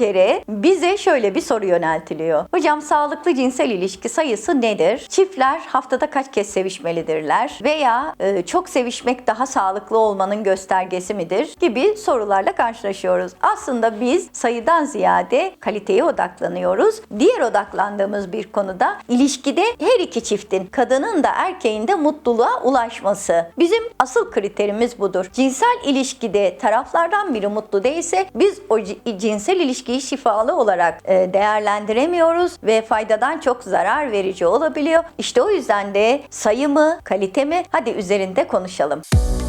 Kere bize şöyle bir soru yöneltiliyor. Hocam sağlıklı cinsel ilişki sayısı nedir? Çiftler haftada kaç kez sevişmelidirler? Veya e, çok sevişmek daha sağlıklı olmanın göstergesi midir? Gibi sorularla karşılaşıyoruz. Aslında biz sayıdan ziyade kaliteye odaklanıyoruz. Diğer odaklandığımız bir konuda ilişkide her iki çiftin kadının da erkeğin de mutluluğa ulaşması. Bizim asıl kriterimiz budur. Cinsel ilişkide taraflardan biri mutlu değilse biz o ci- cinsel ilişkiyi şifalı olarak e, değerlendiremiyoruz ve faydadan çok zarar verici olabiliyor. İşte o yüzden de sayı mı, kalite mi? Hadi üzerinde konuşalım. Yeni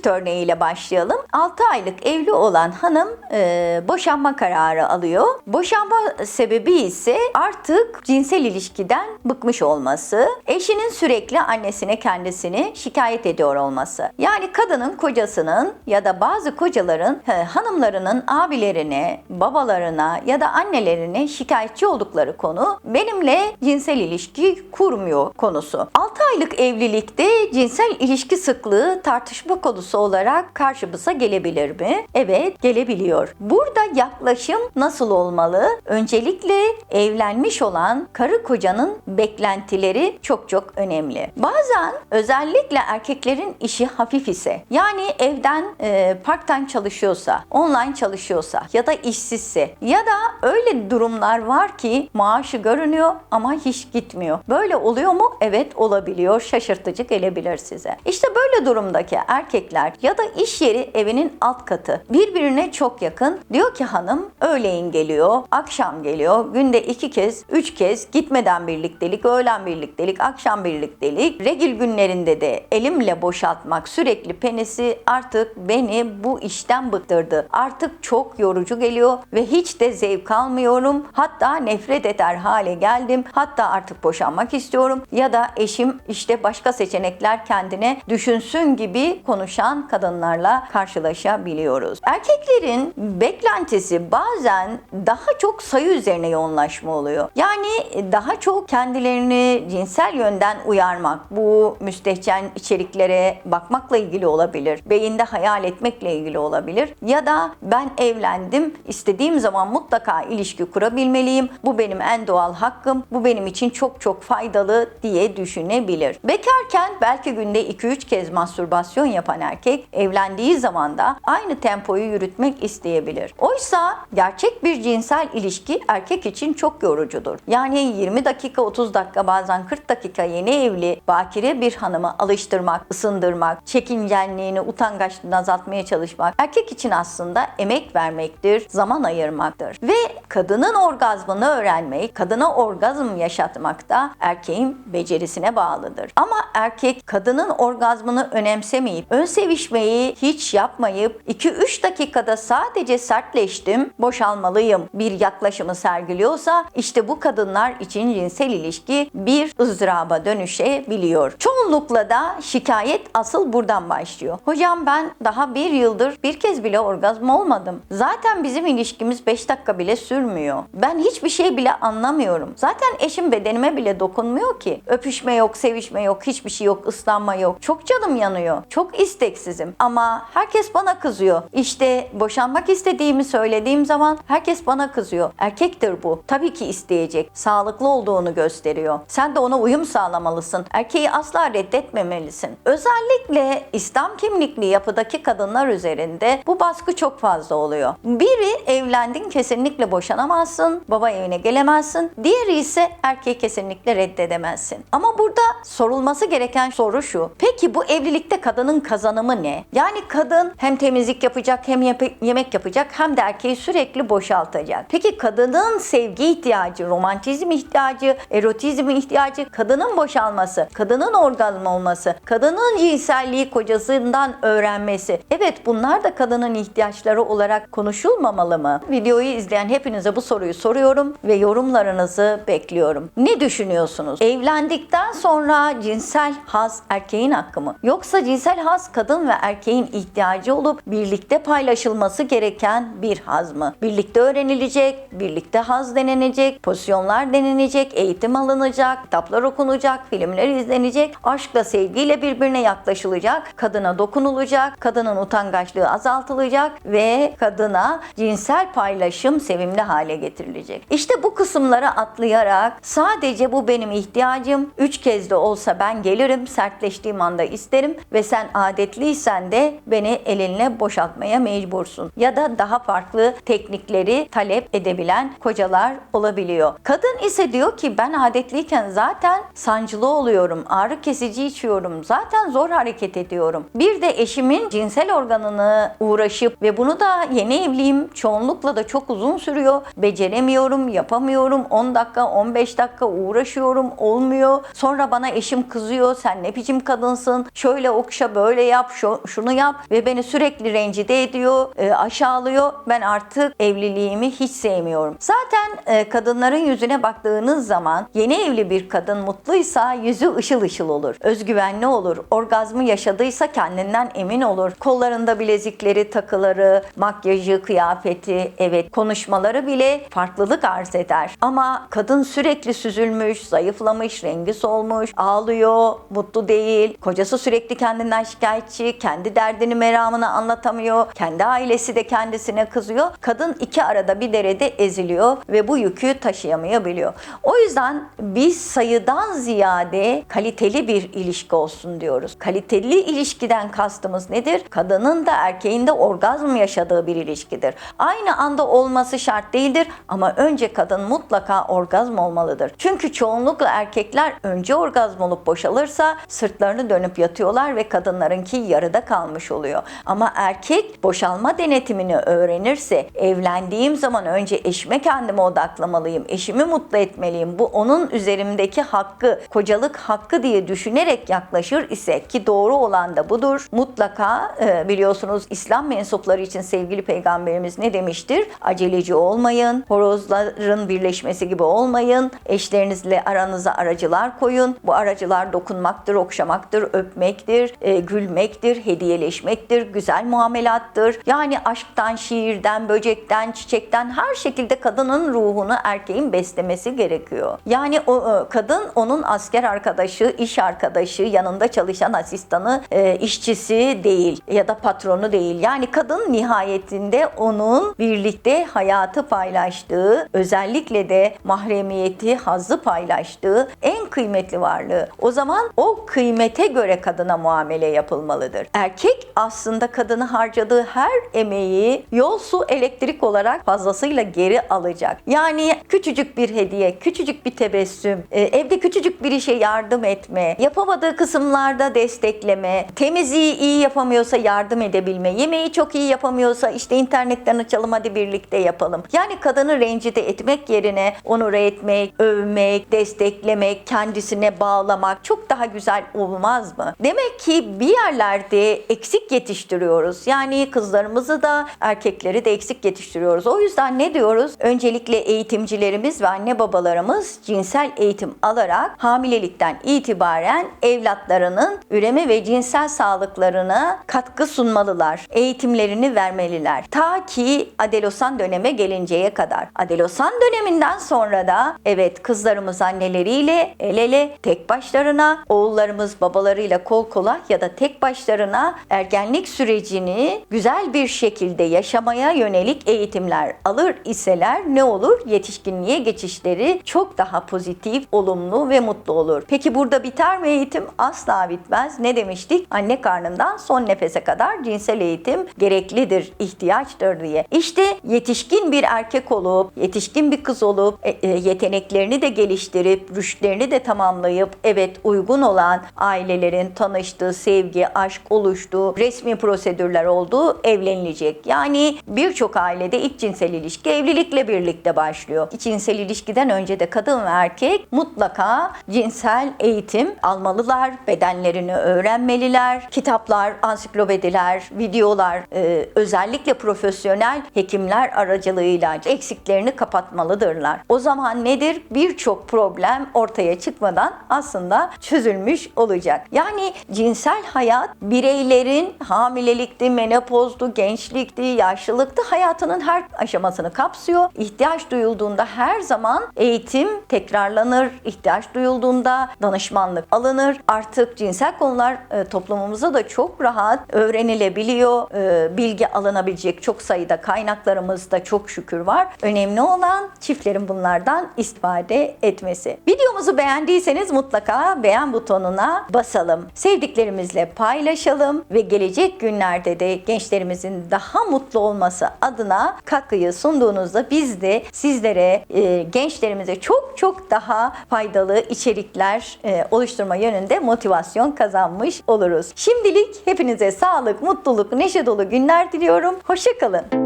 çift örneğiyle başlayalım. 6 aylık evli olan hanım e, boşanma kararı alıyor. Boşanma sebebi ise artık cinsel ilişkiden bıkmış olması, eşinin sürekli annesine kendisini şikayet ediyor olması. Yani kadının kocasının ya da bazı kocaların he, hanımlarının abilerine, babalarına ya da annelerine şikayetçi oldukları konu benimle cinsel ilişki kurmuyor konusu. 6 aylık evlilikte cinsel ilişki sıklığı tartışma konusu olarak karşımıza gelebilir mi? Evet, gelebiliyor. Burada yaklaşım nasıl olmalı? Öncelikle evlenmiş olan karı kocanın beklentileri çok çok önemli. Bazen özellikle erkeklerin işi hafif ise yani evden e, part-time çalışıyorsa, online çalışıyorsa ya da işsizse ya da öyle durumlar var ki maaşı görünüyor ama hiç gitmiyor. Böyle oluyor mu? Evet olabiliyor. Şaşırtıcı gelebilir size. İşte böyle durumdaki erkekler ya da iş yeri evinin alt katı birbirine çok yakın. Diyor ki hanım öğleyin geliyor, akşam geliyor. Günde iki kez, üç kez gitmeden birliktelik, öğlen birliktelik, akşam birliktelik. Regil günlerinde de elimle boşaltmak sürekli penisi artık beni bu işten bıktırdı. Artık çok yorucu geliyor ve hiç de zevk almıyorum. Hatta nefret eder hale geldim. Hatta artık boşanmak istiyorum ya da eşim işte başka seçenekler kendine düşünsün gibi konuşan kadınlarla karşılaşabiliyoruz. Erkeklerin beklentisi bazen daha çok sayı üzerine yoğunlaşma oluyor. Yani daha çok kendilerini cinsel yönden uyarmak, bu müstehcen içeriklere bakmakla ilgili olabilir. Beyinde hayal etmekle ilgili olabilir. Ya da ben evlendim, istediğim zaman mutlaka ilişki kurabilmeliyim. Bu benim en doğal hakkım. Bu benim için çok çok faydalı diye düşünebilir. Bekarken belki günde 2-3 kez mastürbasyon yapan erkek evlendiği zaman da aynı tempoyu yürütmek isteyebilir. Oysa gerçek bir cinsel ilişki erkek için çok yorucudur. Yani 20 dakika 30 dakika bazen 40 dakika yeni evli bakire bir hanımı alıştırmak, ısındırmak, çekingenliğini, utangaçlığını azaltmaya çalışmak erkek için aslında emek vermektir, zaman ayırmaktır. Ve kadının orgazmını öğrenmek, kadına orgazm yaşatmak da erkeğin becerisine bağlıdır. Ama erkek kadının orgazmını önemsemeyip, ön sevişmeyi hiç yapmayıp 2-3 dakikada sadece sertleştim, boşalmalıyım bir yaklaşımı sergiliyorsa işte bu kadınlar için cinsel ilişki bir ızdıraba dönüşebiliyor. Çoğunlukla da şikayet asıl buradan başlıyor. Hocam ben daha bir yıldır bir kez bile orgazm olmadım. Zaten bizim ilişkimiz 5 dakika bile sürmüyor. Ben hiçbir şey bile anlamıyorum. Zaten eşim bedenime bile dokunmuyor ki. Öpüşme yok, sevişme yok, hiçbir şey yok, ıslanma yok. Çok canım yanıyor. Çok isteksizim. Ama herkes bana kızıyor. İşte boşanmak istediğimi söylediğim zaman herkes bana kızıyor. Erkektir bu. Tabii ki isteyecek. Sağlıklı olduğunu gösteriyor. Sen de ona uyum sağlamalısın. Erkeği asla reddetmemelisin. Özellikle İslam kimlikli yapıdaki kadınlar üzerinde bu baskı çok fazla oluyor. Biri evlendin kesinlikle boşanamazsın, baba evine gelemezsin. Diğeri ise erkeği kesinlikle reddedemezsin. Ama burada sorulması gereken soru şu. Peki bu evlilikte kadının kazanımı ne? Yani kadın hem temizlik yapacak hem yemek yapacak hem de erkeği sürekli boşaltacak. Peki kadının sevgi ihtiyacı, romantizm ihtiyacı, erotizm ihtiyacı, kadının boşalması, kadının orgazm olması, kadının cinselliği kocasından öğrenmesi. Evet bunlar da kadının ihtiyaçları olarak konuşulmamalı mı? Videoyu izleyen hepinize bu soruyu soruyorum ve yorumlarınızı bekliyorum. Ne düşünüyorsunuz? Evlendikten sonra cinsel haz erkeğin hakkı mı? Yoksa cinsel haz kadın ve erkeğin ihtiyacı olup birlikte paylaşılması gereken bir haz mı? Birlikte öğrenilecek, birlikte haz denenecek, pozisyonlar denenecek, eğitim alınacak, kitaplar okunacak, filmler izlenecek, aşkla sevgiyle birbirine yaklaşılacak, kadına dokunulacak, kadının utangaçlığı azaltılacak ve kadına cinsel paylaşım sevimli hale getirilecek. İşte bu kısımları atlayarak sadece bu benim ihtiyacım, üç kez de olsa ben gelirim, sertleştiğim anda isterim ve sen adetliysen de beni elinle boşaltmaya mecbursun. Ya da daha farklı teknikleri talep edebilen kocalar olabiliyor. Kadın ise diyor ki ben adetliyken zaten sancılı oluyorum, ağrı kesici içiyorum, zaten zor hareket ediyorum. Bir de eşimin cinsel organını uğraşıp ve bunu da yeni evliyim, çoğunlukla da çok uzun sürüyor. Beceremiyorum, yapamıyorum. 10 dakika, 15 dakika uğraşıyorum, olmuyor. Sonra bana eşim kızıyor, sen ne biçim kadınsın, şöyle okşa, böyle yap, şu, şunu yap ve beni sürekli rencide ediyor, e, aşağılıyor. Ben artık evliliğimi hiç sevmiyorum. Zaten e, kadınların yüzüne baktığınız zaman yeni evli bir kadın mutluysa yüzü ışıl ışıl olur. Özgüvenli olur. Orgazmı yaşadıysa kendinden emin olur. Kollarında bilezikleri, takıları, makyajı, kıyafeti, evet konuşmaları bile farklılık arz eder. Ama kadın sürekli süzülmüş, zayıflamış, rengi solmuş, ağlıyor, mutlu değil. Kocası sürekli kendinden şikayetçi, kendi derdini meramını anlatamıyor. Kendi ailesi de kendisine kızıyor. Kadın iki arada bir derede eziliyor ve bu yükü taşıyamayabiliyor. O yüzden biz sayıdan ziyade kaliteli bir ilişki olsun diyoruz. Kaliteli ilişkiden kastımız nedir? Kadının da erkeğin de orgazm yaşadığı bir ilişkidir. Aynı anda olması şart değildir ama önce kadın mutlaka orgazm olmalıdır. Çünkü çoğunlukla erkekler önce orgazm olup boşalırsa sırtlarını dönüp yatıyorlar ve kadınlarınki yarıda kalmış oluyor. Ama erkek boşalma denetimini öğrenirse evlendiğim zaman önce eşime kendime odaklamalıyım, eşimi mutlu etmeliyim. Bu onun üzerimdeki hakkı, kocalık hakkı diye düşünerek yaklaşır ise ki doğru olan da budur. Mutlaka e, biliyorsunuz İslam mensupları için sevgili peygamberimiz ne demiştir? Aceleci olmayın, horozların birleşmesi gibi olmayın. Eşlerinizle aranıza aracılar koyun. Bu aracılar dokunmaktır, okşamaktır, öpmektir, e, gülmektir, hediyeleşmektir, güzel muamelattır. Yani aşktan, şiirden, böcekten, çiçekten her şekilde kadının ruhunu erkeğin beslemesi gerekiyor. Yani o e, kadın onun asker arkadaşı, iş arkadaşı, yanında çalışan asistanı, e, işçisi değil ya da patronu değil. Yani kadın nihayetinde onun birlikte hayatı paylaştığı, özellikle de mahremiyeti, hazzı paylaştığı en kıymetli varlığı. O zaman o kıymete göre kadına muamele yapılmalıdır. Erkek aslında kadını harcadığı her emeği yol, su, elektrik olarak fazlasıyla geri alacak. Yani küçücük bir hediye, küçücük bir tebessüm, e, evde küçücük bir işe yardım etme, yapamadığı kısımlarda destekleme, temizliği iyi yapamıyorsa yardım edebilme, yemeği çok iyi yapamıyorsa işte internetten açalım hadi birlikte yapalım. Yani kadını rencide etmek yerine onure etmek, övmek, desteklemek, kendisine bağlamak çok daha güzel olmaz mı? Demek ki bir yerlerde eksik yetiştiriyoruz. Yani kızlarımızı da erkekleri de eksik yetiştiriyoruz. O yüzden ne diyoruz? Öncelikle eğitimcilerimiz ve anne babalarımız cinsel eğitim alarak hamilelikten itibaren evlatlarının üreme ve cinsel sağlıklarına katkı sunmalılar. Eğitimlerini vermeliler. Ta ki adelosan döneme gelinceye kadar. Adelosan döneminden sonra da evet kızlarımız anneleriyle el ele tek başlarına, oğullarımız babalarıyla kol kola ya da tek başlarına ergenlik sürecini güzel bir şekilde yaşamaya yönelik eğitimler alır iseler ne olur? Yetişkinliğe geçişleri çok daha pozitif, olumlu ve mutlu olur. Peki burada biter mi eğitim? Asla bitmez. Ne demiştik? Anne karnından son nefese kadar cinsel eğitim gereklidir, ihtiyaçtır diye. İşte yetişkin bir erkek olup, yetişkin bir kız olup, e, e, yeteneklerini de geliştirip, rüştlerini de tamamlayıp, evet uygun olan ailelerin tanıştığı, sevgi, aşk oluştu, resmi prosedürler oldu, evlenilecek. Yani birçok ailede iç cinsel ilişki evlilikle birlikte başlıyor. Cinsel ilişkiden önce de kadın ve erkek mutlaka cinsel eğitim almalılar, bedenlerini öğrenmeliler, kitaplar, ansiklopediler, videolar, e, özellikle profesyonel hekimler aracılığıyla eksiklerini kapatmalıdırlar. O zaman nedir? Birçok problem ortaya çıkmadan aslında çözülmüş olacak. Yani cinsel hayat bireylerin hamilelikti, menopozdu, gençlikti, yaşlılıktı hayatının her aşamasını kapsıyor. İhtiyaç duyulduğunda her zaman eğitim tekrarlanır. İhtiyaç duyulduğunda danışmanlık alınır. Artık cinsel konular e, toplumumuzda da çok rahat öğrenilebiliyor. E, bilgi alınabilecek çok sayıda kaynaklarımız da çok şükür var. Önemli olan çiftlerin bunlardan istifade etmesi. Videomuzu beğendiyseniz mutlaka beğen butonuna basalım. Sevdiklerimizle paylaşalım ve gelecek günlerde de gençlerimizin daha mutlu olması adına katkıyı sunduğunuzda biz de sizlere, e, gençlerimize çok çok daha faydalı içerikler e, oluşturma yönünde motivasyon kazanmış oluruz. Şimdilik hepinize sağlık, mutluluk, neşe dolu günler diliyorum. Hoşçakalın.